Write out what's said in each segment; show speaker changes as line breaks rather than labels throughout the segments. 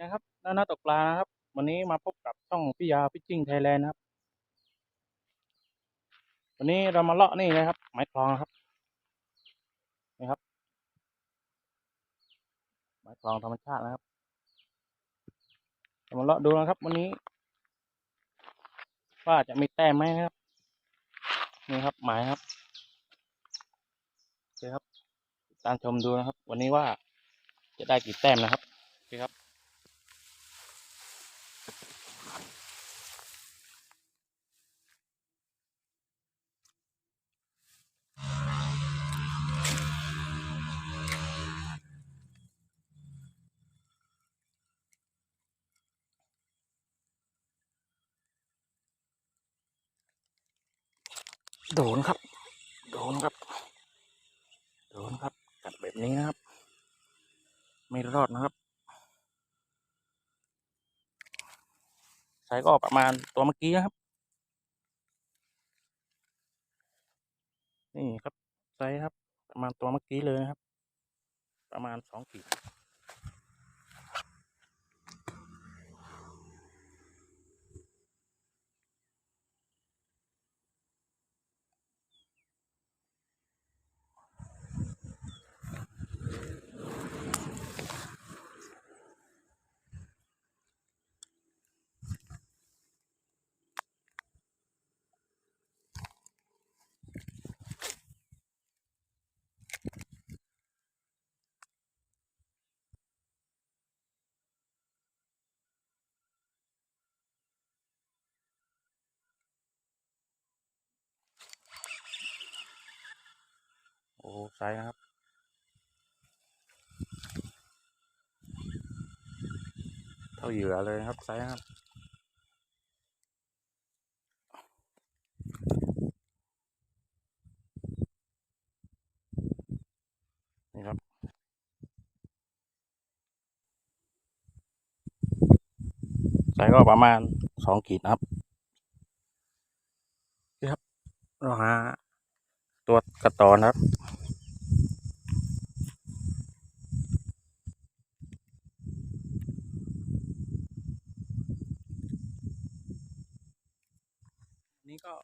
นะครับหน้าหน้าตกปลานะครับ วันนี้มาพบกับช่องพี่ยาพิจิ้งไทยแลนด์นะครับ วันนี้เรามาเลาะนี่นะครับไม้คลองนะครับนี่ครับ ไม้คลองธรรมชาตินะครับเรามาเลาะดูนะครับ วันนี้ว่าจะมีแต้มไหมครับนี่ครับหมายครับโอเคครับติดตามชมดูนะครับ วันนี้ว่าจะได้กี่แต้มนะครับโอเคครับ โดนครับ โดนครับ โดนครับ กัดแบบนี้นะครับ ไม่รอดนะครับไซส์ก็ประมาณตัวเมื่อกี้นะครับ นี่ครับไซส์ครับ ประมาณตัวเมื่อกี้เลยนะครับ ประมาณสองขีด โอ้ไซส์นะครับเท่าเหยื่อเลยครับไซส์นะครับนี่ครับไซส์ก็ประมาณสองขีดครับนี่ครับเราหาตัวกระตอนครับ นี่ก็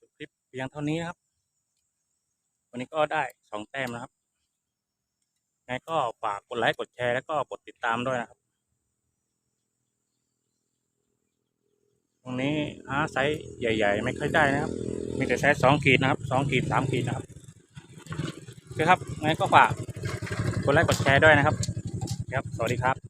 จบคลิปเพียงเท่านี้นะครับ วันนี้ก็ได้สองแต้มนะครับไงก็ฝากกดไลค์กดแชร์แล้วก็กดติดตามด้วยนะครับ ตรงนี้หาไซส์ใหญ่ ๆ ไม่ค่อยได้นะครับ มีแต่ไซส์สองขีดนะครับสองขีดสามขีดนะครับโอคครับไงก็ฝากกดไลค์กดแชร์ด้วยนะครับ ครับ สวัสดีครับ